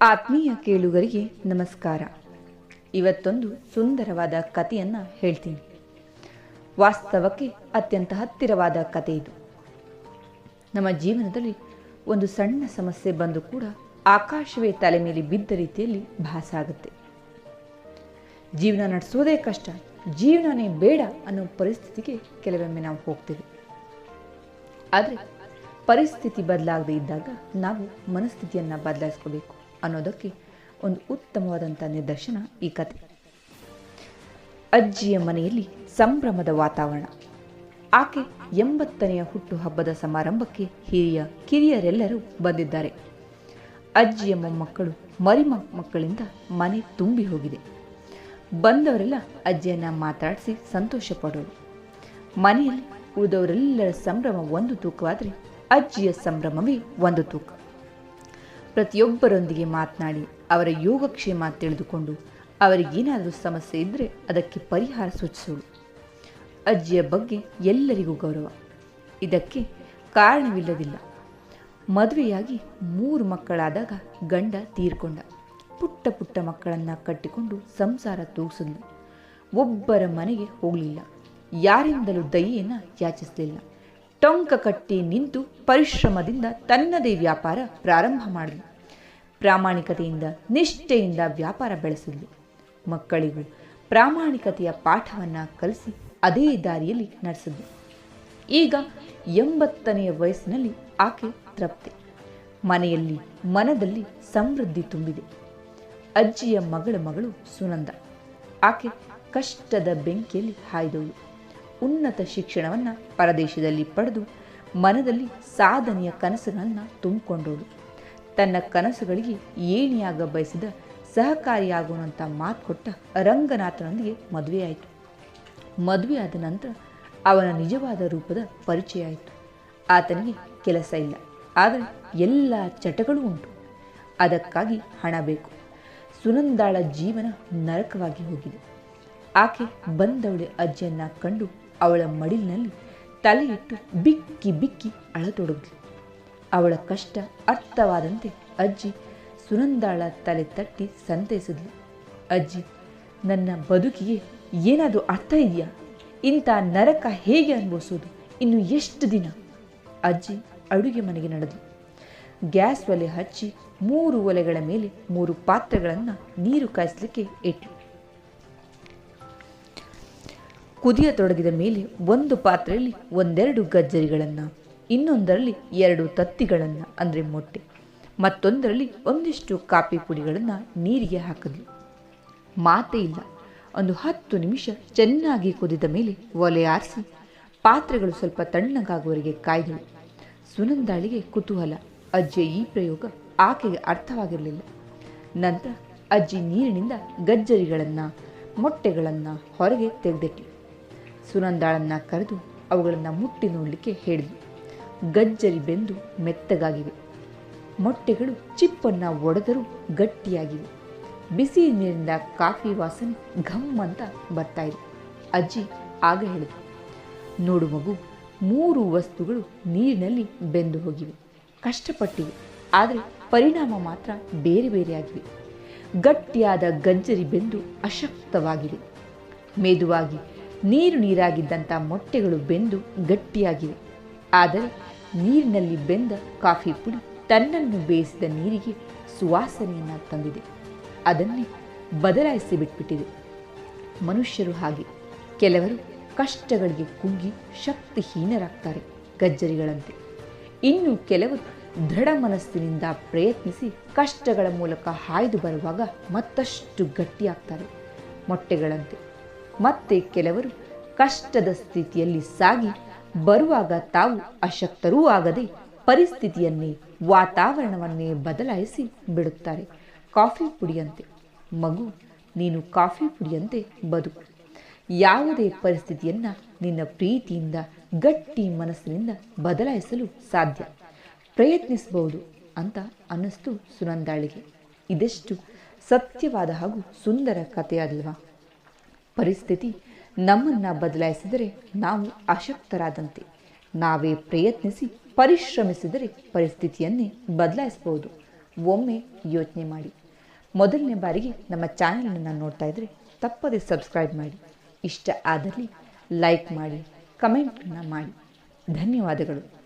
ಆತ್ಮೀಯ ಕೇಳುಗರಿಗೆ ನಮಸ್ಕಾರ. ಇವತ್ತೊಂದು ಸುಂದರವಾದ ಕಥೆಯನ್ನು ಹೇಳ್ತೀನಿ. ವಾಸ್ತವಕ್ಕೆ ಅತ್ಯಂತ ಹತ್ತಿರವಾದ ಕತೆ ಇದು. ನಮ್ಮ ಜೀವನದಲ್ಲಿ ಒಂದು ಸಣ್ಣ ಸಮಸ್ಯೆ ಬಂದು ಕೂಡ ಆಕಾಶವೇ ತಲೆ ಮೇಲೆ ಬಿದ್ದ ರೀತಿಯಲ್ಲಿ ಭಾಸ ಆಗುತ್ತೆ. ಜೀವನ ನಡೆಸೋದೇ ಕಷ್ಟ, ಜೀವನನೇ ಬೇಡ ಅನ್ನೋ ಪರಿಸ್ಥಿತಿಗೆ ಕೆಲವೊಮ್ಮೆ ನಾವು ಹೋಗ್ತೀವಿ. ಆದರೆ ಪರಿಸ್ಥಿತಿ ಬದಲಾಗದೇ ಇದ್ದಾಗ ನಾವು ಮನಸ್ಥಿತಿಯನ್ನು ಬದಲಾಯಿಸ್ಕೋಬೇಕು. ಅನ್ನೋದಕ್ಕೆ ಒಂದು ಉತ್ತಮವಾದಂಥ ನಿದರ್ಶನ ಈ ಕತೆ. ಅಜ್ಜಿಯ ಮನೆಯಲ್ಲಿ ಸಂಭ್ರಮದ ವಾತಾವರಣ. ಆಕೆ ಎಂಬತ್ತನೆಯ ಹುಟ್ಟುಹಬ್ಬದ ಸಮಾರಂಭಕ್ಕೆ ಹಿರಿಯ ಕಿರಿಯರೆಲ್ಲರೂ ಬಂದಿದ್ದಾರೆ. ಅಜ್ಜಿಯ ಮೊಮ್ಮಕ್ಕಳು ಮರಿಮ ಮಕ್ಕಳಿಂದ ಮನೆ ತುಂಬಿ ಹೋಗಿದೆ. ಬಂದವರೆಲ್ಲ ಅಜ್ಜಿಯನ್ನ ಮಾತಾಡಿಸಿ ಸಂತೋಷ ಪಡೋರು. ಮನೆಯಲ್ಲಿ ಉಳಿದವರೆಲ್ಲರ ಸಂಭ್ರಮ ಒಂದು ತೂಕವಾದರೆ ಅಜ್ಜಿಯ ಸಂಭ್ರಮವೇ ಒಂದು ತೂಕ. ಪ್ರತಿಯೊಬ್ಬರೊಂದಿಗೆ ಮಾತನಾಡಿ ಅವರ ಯೋಗಕ್ಷೇಮ ತಿಳಿದುಕೊಂಡು ಅವರಿಗೇನಾದರೂ ಸಮಸ್ಯೆ ಇದ್ದರೆ ಅದಕ್ಕೆ ಪರಿಹಾರ ಸೂಚಿಸುವುದು ಅಜ್ಜಿಯ ಬಗ್ಗೆ ಎಲ್ಲರಿಗೂ ಗೌರವ. ಇದಕ್ಕೆ ಕಾರಣವಿಲ್ಲದಿಲ್ಲ. ಮದುವೆಯಾಗಿ ಮೂರು ಮಕ್ಕಳಾದಾಗ ಗಂಡ ತೀರ್ಕೊಂಡ. ಪುಟ್ಟ ಪುಟ್ಟ ಮಕ್ಕಳನ್ನು ಕಟ್ಟಿಕೊಂಡು ಸಂಸಾರ ತೂಗಿಸಿದ್ಲು. ಒಬ್ಬರ ಮನೆಗೆ ಹೋಗಲಿಲ್ಲ. ಯಾರಿಂದಲೂ ದಯೆಯನ್ನು ಯಾಚಿಸಲಿಲ್ಲ. ಟೊಂಕ ಕಟ್ಟಿ ನಿಂತು ಪರಿಶ್ರಮದಿಂದ ತನ್ನದೇ ವ್ಯಾಪಾರ ಪ್ರಾರಂಭ ಮಾಡಿದ್ಲು. ಪ್ರಾಮಾಣಿಕತೆಯಿಂದ, ನಿಷ್ಠೆಯಿಂದ ವ್ಯಾಪಾರ ಬೆಳೆಸಿದ್ಲು. ಮಕ್ಕಳಿಗೂ ಪ್ರಾಮಾಣಿಕತೆಯ ಪಾಠವನ್ನು ಕಲಿಸಿ ಅದೇ ದಾರಿಯಲ್ಲಿ ನಡೆಸಿದ್ಲು. ಈಗ ಎಂಬತ್ತನೆಯ ವಯಸ್ಸಿನಲ್ಲಿ ಆಕೆ ತೃಪ್ತಿ. ಮನೆಯಲ್ಲಿ ಮನದಲ್ಲಿ ಸಮೃದ್ಧಿ ತುಂಬಿದೆ. ಅಜ್ಜಿಯ ಮಗಳ ಮಗಳು ಸುನಂದ. ಆಕೆ ಕಷ್ಟದ ಬೆಂಕಿಯಲ್ಲಿ ಹಾಯ್ದವಳು ಉನ್ನತ ಶಿಕ್ಷಣವನ್ನು ಪರದೇಶದಲ್ಲಿ ಪಡೆದು ಮನದಲ್ಲಿ ಸಾಧನೆಯ ಕನಸುಗಳನ್ನು ತುಂಬಿಕೊಂಡವಳು ತನ್ನ ಕನಸುಗಳಿಗೆ ಏಣಿಯಾಗ ಬಯಸಿದ ಸಹಕಾರಿಯಾಗುವಂಥ ಮಾತು ಕೊಟ್ಟ ರಂಗನಾಥನೊಂದಿಗೆ ಮದುವೆಯಾಯಿತು. ಮದುವೆಯಾದ ನಂತರ ಅವನ ನಿಜವಾದ ರೂಪದ ಪರಿಚಯ ಆಯಿತು. ಆತನಿಗೆ ಕೆಲಸ ಇಲ್ಲ. ಆದರೆ ಎಲ್ಲ ಚಟಗಳು ಉಂಟು. ಅದಕ್ಕಾಗಿ ಹಣ ಬೇಕು. ಸುನಂದಾಳ ಜೀವನ ನರಕವಾಗಿ ಹೋಗಿದೆ. ಆಕೆ ಬಂದವಳೆ ಅಜ್ಜಿಯನ್ನ ಕಂಡು ಅವಳ ಮಡಿಲಿನಲ್ಲಿ ತಲೆಯಿಟ್ಟು ಬಿಕ್ಕಿ ಬಿಕ್ಕಿ ಅಳತೊಡಗಿದ್ಲು. ಅವಳ ಕಷ್ಟ ಅರ್ಥವಾದಂತೆ ಅಜ್ಜಿ ಸುನಂದಾಳ ತಲೆ ತಟ್ಟಿ ಸಂತೈಸಿದ್ಲು. ಅಜ್ಜಿ, ನನ್ನ ಬದುಕಿಗೆ ಏನಾದರೂ ಅರ್ಥ ಇದೆಯಾ? ಇಂಥ ನರಕ ಹೇಗೆ ಅನುಭವಿಸೋದು? ಇನ್ನು ಎಷ್ಟು ದಿನ? ಅಜ್ಜಿ ಅಡುಗೆ ಮನೆಗೆ ನಡೆದು ಗ್ಯಾಸ್ ಒಲೆ ಹಚ್ಚಿ ಮೂರು ಒಲೆಗಳ ಮೇಲೆ ಮೂರು ಪಾತ್ರೆಗಳನ್ನು ನೀರು ಕಾಯಿಸಲಿಕ್ಕೆ ಇಟ್ಟು ಕುದಿಯತೊಡಗಿದ ಮೇಲೆ ಒಂದು ಪಾತ್ರೆಯಲ್ಲಿ ಒಂದೆರಡು ಗಜ್ಜರಿಗಳನ್ನು, ಇನ್ನೊಂದರಲ್ಲಿ ಎರಡು ತತ್ತಿಗಳನ್ನು, ಅಂದರೆ ಮೊಟ್ಟೆ. ಮತ್ತೊಂದರಲ್ಲಿ ಒಂದಿಷ್ಟು ಕಾಫಿ ಪುಡಿಗಳನ್ನು ನೀರಿಗೆ ಹಾಕಿದ್ಲು ಮಾತೇ ಇಲ್ಲ. ಒಂದು ಹತ್ತು ನಿಮಿಷ ಚೆನ್ನಾಗಿ ಕುದಿದ ಮೇಲೆ ಒಲೆ ಆರಿಸಿ ಪಾತ್ರೆಗಳು ಸ್ವಲ್ಪ ತಣ್ಣಗಾಗುವವರೆಗೆ ಕಾಯ್ದಳು ಸುನಂದಾಳಿಗೆ ಕುತೂಹಲ. ಅಜ್ಜಿಯ ಈ ಪ್ರಯೋಗ ಆಕೆಗೆ ಅರ್ಥವಾಗಿರಲಿಲ್ಲ. ನಂತರ ಅಜ್ಜಿ ನೀರಿನಿಂದ ಗಜ್ಜರಿಗಳನ್ನು, ಮೊಟ್ಟೆಗಳನ್ನು ಹೊರಗೆ ತೆಗೆದಿಟ್ಟು ಸುನಂದಾಳನ್ನು ಕರೆದು ಅವುಗಳನ್ನು ಮುಟ್ಟಿ ನೋಡಲಿಕ್ಕೆ ಹೇಳಿದ್ವಿ ಗಜ್ಜರಿ ಬೆಂದು ಮೆತ್ತಗಾಗಿವೆ. ಮೊಟ್ಟೆಗಳು ಚಿಪ್ಪನ್ನು ಒಡೆದರೂ ಗಟ್ಟಿಯಾಗಿವೆ. ಬಿಸಿ ನೀರಿನಿಂದ ಕಾಫಿ ವಾಸನೆ ಘಮ್ ಅಂತ ಬರ್ತಾ ಇದೆ. ಅಜ್ಜಿ ಆಗ ಹೇಳಿದ್ರು, ನೋಡು ಮಗು, ಮೂರು ವಸ್ತುಗಳು ನೀರಿನಲ್ಲಿ ಬೆಂದು ಹೋಗಿವೆ. ಕಷ್ಟಪಟ್ಟಿವೆ, ಆದರೆ ಪರಿಣಾಮ ಮಾತ್ರ ಬೇರೆ ಬೇರೆಯಾಗಿವೆ. ಗಟ್ಟಿಯಾದ ಗಜ್ಜರಿ ಬೆಂದು ಅಶಕ್ತವಾಗಿದೆ ಮೆದುವಾಗಿ ನೀರು ನೀರಾಗಿದ್ದಂಥ ಮೊಟ್ಟೆಗಳು ಬೆಂದು ಗಟ್ಟಿಯಾಗಿವೆ. ಆದರೆ ನೀರಿನಲ್ಲಿ ಬೆಂದ ಕಾಫಿ ಪುಡಿ ತನ್ನನ್ನು ಬೇಯಿಸಿದ ನೀರಿಗೆ ಸುವಾಸನೆಯನ್ನು ತಂದಿದೆ. ಅದನ್ನೇ ಬದಲಾಯಿಸಿ ಬಿಟ್ಬಿಟ್ಟಿದೆ. ಮನುಷ್ಯರು ಹಾಗೆ. ಕೆಲವರು ಕಷ್ಟಗಳಿಗೆ ಕುಗ್ಗಿ ಶಕ್ತಿಹೀನರಾಗ್ತಾರೆ ಗಜ್ಜರಿಗಳಂತೆ. ಇನ್ನು ಕೆಲವರು ದೃಢ ಮನಸ್ಸಿನಿಂದ ಪ್ರಯತ್ನಿಸಿ ಕಷ್ಟಗಳ ಮೂಲಕ ಹಾಯ್ದು ಬರುವಾಗ ಮತ್ತಷ್ಟು ಗಟ್ಟಿಯಾಗ್ತಾರೆ ಮೊಟ್ಟೆಗಳಂತೆ. ಮತ್ತೆ ಕೆಲವರು ಕಷ್ಟದ ಸ್ಥಿತಿಯಲ್ಲಿ ಸಾಗಿ ಬರುವಾಗ ತಾವು ಅಶಕ್ತರೂ ಆಗದೆ ಪರಿಸ್ಥಿತಿಯನ್ನೇ, ವಾತಾವರಣವನ್ನೇ ಬದಲಾಯಿಸಿ ಬಿಡುತ್ತಾರೆ. ಕಾಫಿ ಪುಡಿಯಂತೆ. ಮಗು, ನೀನು ಕಾಫಿ ಪುಡಿಯಂತೆ ಬದುಕು ಯಾವುದೇ ಪರಿಸ್ಥಿತಿಯನ್ನು ನಿನ್ನ ಪ್ರೀತಿಯಿಂದ, ಗಟ್ಟಿ ಮನಸ್ಸಿನಿಂದ ಬದಲಾಯಿಸಲು ಸಾಧ್ಯ. ಪ್ರಯತ್ನಿಸಬಹುದು ಅಂತ ಅನ್ನಿಸ್ತು ಸುನಂದಾಳಿಗೆ. ಇದೆಷ್ಟು ಸತ್ಯವಾದ ಹಾಗೂ ಸುಂದರ ಕಥೆಯಾದಲ್ವಾ ಪರಿಸ್ಥಿತಿ ನಮ್ಮನ್ನು ಬದಲಾಯಿಸಿದರೆ ನಾವು ಅಶಕ್ತರಾದಂತೆ. ನಾವೇ ಪ್ರಯತ್ನಿಸಿ, ಪರಿಶ್ರಮಿಸಿದರೆ ಪರಿಸ್ಥಿತಿಯನ್ನೇ ಬದಲಾಯಿಸಬಹುದು. ಒಮ್ಮೆ ಯೋಚನೆ ಮಾಡಿ. ಮೊದಲನೇ ಬಾರಿಗೆ ನಮ್ಮ ಚಾನೆಲನ್ನು ನೋಡ್ತಾ ಇದ್ದರೆ ತಪ್ಪದೆ ಸಬ್ಸ್ಕ್ರೈಬ್ ಮಾಡಿ. ಇಷ್ಟ ಆದಲ್ಲಿ ಲೈಕ್ ಮಾಡಿ, ಕಮೆಂಟನ್ನು ಮಾಡಿ. ಧನ್ಯವಾದಗಳು.